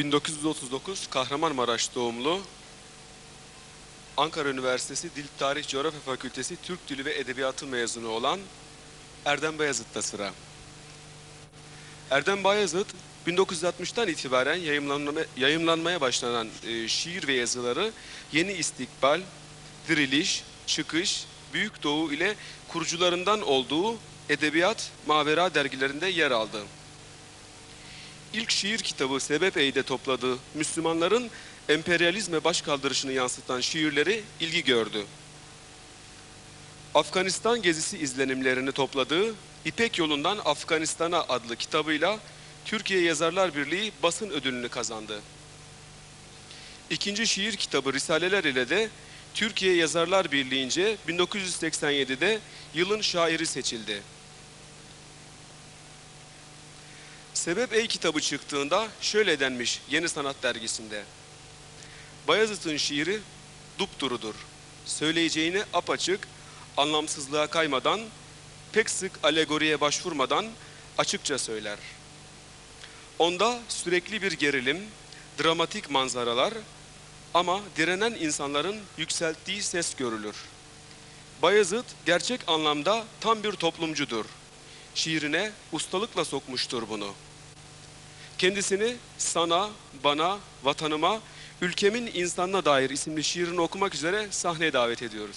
1939 Kahramanmaraş doğumlu Ankara Üniversitesi Dil Tarih Coğrafya Fakültesi Türk Dili ve Edebiyatı mezunu olan Erdem Bayazıt'ta sıra. Erdem Bayazıt 1960'tan itibaren yayımlanma, yayımlanmaya başlanan e, şiir ve yazıları Yeni İstikbal, Diriliş, Çıkış, Büyük Doğu ile kurucularından olduğu Edebiyat, Mavera dergilerinde yer aldı. İlk şiir kitabı Sebep Eğ'de topladığı Müslümanların emperyalizme başkaldırışını yansıtan şiirleri ilgi gördü. Afganistan gezisi izlenimlerini topladığı İpek Yolundan Afganistan'a adlı kitabıyla Türkiye Yazarlar Birliği basın ödülünü kazandı. İkinci şiir kitabı Risaleler ile de Türkiye Yazarlar Birliği'nce 1987'de yılın şairi seçildi. Sebep Ey kitabı çıktığında şöyle denmiş Yeni Sanat dergisinde. Bayezid'in şiiri dupdurudur. Söyleyeceğini apaçık, anlamsızlığa kaymadan, pek sık alegoriye başvurmadan açıkça söyler. Onda sürekli bir gerilim, dramatik manzaralar ama direnen insanların yükselttiği ses görülür. Bayezid gerçek anlamda tam bir toplumcudur. Şiirine ustalıkla sokmuştur bunu. Kendisini sana, bana, vatanıma, ülkemin insanına dair isimli şiirini okumak üzere sahneye davet ediyoruz.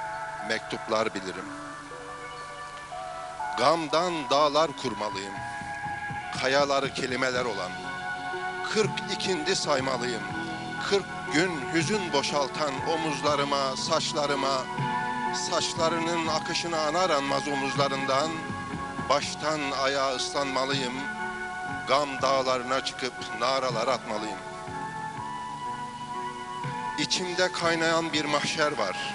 mektuplar bilirim. Gamdan dağlar kurmalıyım, kayaları kelimeler olan. Kırk ikindi saymalıyım, kırk gün hüzün boşaltan omuzlarıma, saçlarıma, saçlarının akışını anar anmaz omuzlarından, baştan ayağa ıslanmalıyım, gam dağlarına çıkıp naralar atmalıyım. İçimde kaynayan bir mahşer var.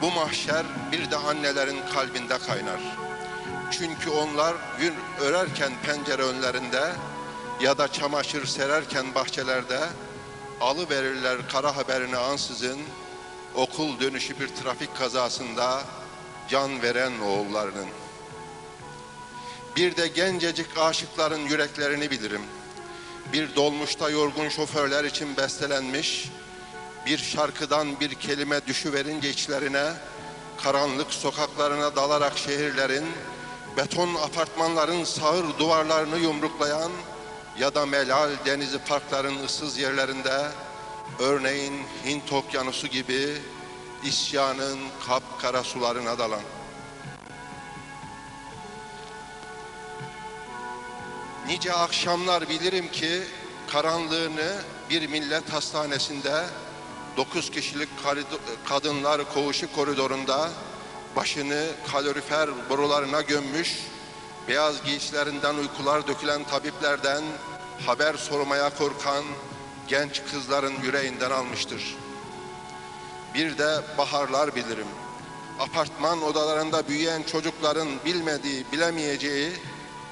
Bu mahşer bir de annelerin kalbinde kaynar. Çünkü onlar gün örerken pencere önlerinde ya da çamaşır sererken bahçelerde alıverirler kara haberini ansızın okul dönüşü bir trafik kazasında can veren oğullarının. Bir de gencecik aşıkların yüreklerini bilirim. Bir dolmuşta yorgun şoförler için bestelenmiş bir şarkıdan bir kelime düşüverince içlerine, karanlık sokaklarına dalarak şehirlerin, beton apartmanların sağır duvarlarını yumruklayan ya da melal denizi parkların ıssız yerlerinde, örneğin Hint okyanusu gibi isyanın kapkara sularına dalan. Nice akşamlar bilirim ki karanlığını bir millet hastanesinde dokuz kişilik kadınlar koğuşu koridorunda başını kalorifer borularına gömmüş, beyaz giysilerinden uykular dökülen tabiplerden haber sormaya korkan genç kızların yüreğinden almıştır. Bir de baharlar bilirim. Apartman odalarında büyüyen çocukların bilmediği, bilemeyeceği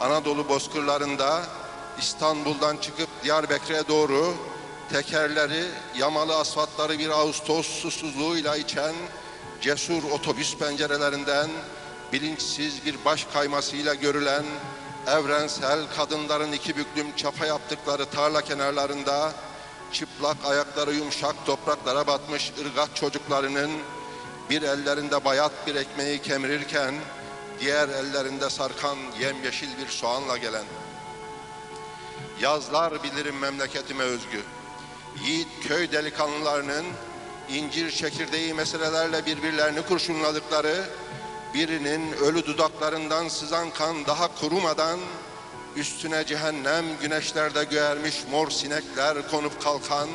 Anadolu bozkırlarında İstanbul'dan çıkıp Diyarbakır'a doğru tekerleri, yamalı asfaltları bir Ağustos susuzluğuyla içen cesur otobüs pencerelerinden bilinçsiz bir baş kaymasıyla görülen evrensel kadınların iki büklüm çapa yaptıkları tarla kenarlarında çıplak ayakları yumuşak topraklara batmış ırgat çocuklarının bir ellerinde bayat bir ekmeği kemirirken diğer ellerinde sarkan yemyeşil bir soğanla gelen. Yazlar bilirim memleketime özgü yiğit köy delikanlılarının incir çekirdeği meselelerle birbirlerini kurşunladıkları, birinin ölü dudaklarından sızan kan daha kurumadan, üstüne cehennem güneşlerde göğermiş mor sinekler konup kalkan,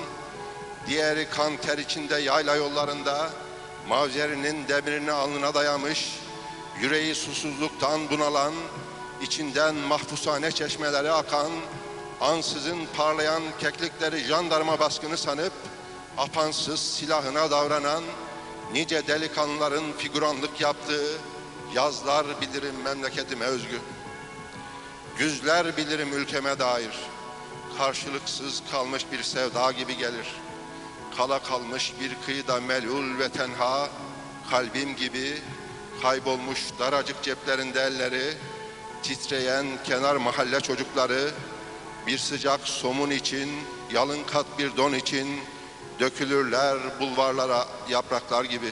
diğeri kan ter içinde yayla yollarında, mavzerinin demirini alnına dayamış, yüreği susuzluktan bunalan, içinden mahpushane çeşmeleri akan, ansızın parlayan keklikleri jandarma baskını sanıp, apansız silahına davranan, nice delikanlıların figüranlık yaptığı yazlar bilirim memleketime özgü. Güzler bilirim ülkeme dair, karşılıksız kalmış bir sevda gibi gelir. Kala kalmış bir kıyıda melul ve tenha, kalbim gibi kaybolmuş daracık ceplerinde elleri, titreyen kenar mahalle çocukları, bir sıcak somun için, yalın kat bir don için dökülürler bulvarlara yapraklar gibi.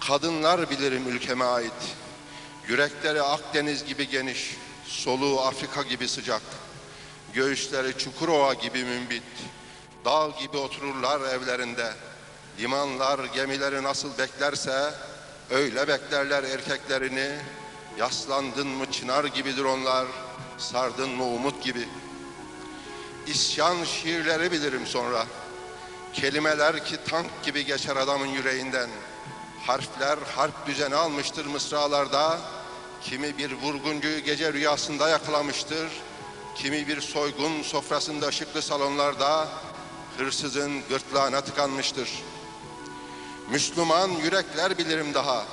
Kadınlar bilirim ülkeme ait. Yürekleri Akdeniz gibi geniş, soluğu Afrika gibi sıcak. Göğüsleri Çukurova gibi mümbit. Dağ gibi otururlar evlerinde. Limanlar gemileri nasıl beklerse öyle beklerler erkeklerini. Yaslandın mı çınar gibidir onlar, sardın mı umut gibi. İsyan şiirleri bilirim sonra. Kelimeler ki tank gibi geçer adamın yüreğinden. Harfler harp düzeni almıştır mısralarda. Kimi bir vurguncuyu gece rüyasında yakalamıştır. Kimi bir soygun sofrasında ışıklı salonlarda hırsızın gırtlağına tıkanmıştır. Müslüman yürekler bilirim daha.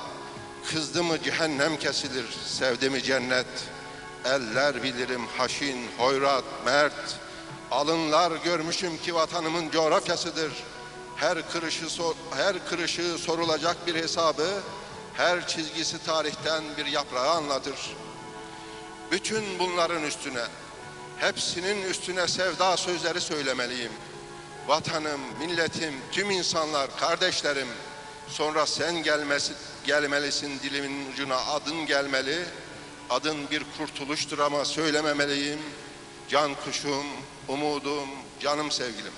Kızdı mı cehennem kesilir, sevdi mi cennet. Eller bilirim haşin, hoyrat, mert. Alınlar görmüşüm ki vatanımın coğrafyasıdır. Her kırışı her kırışı sorulacak bir hesabı, her çizgisi tarihten bir yaprağı anlatır. Bütün bunların üstüne, hepsinin üstüne sevda sözleri söylemeliyim. Vatanım, milletim, tüm insanlar, kardeşlerim, sonra sen gelmesi, gelmelisin dilimin ucuna adın gelmeli. Adın bir kurtuluştur ama söylememeliyim. Can kuşum, umudum, canım sevgilim.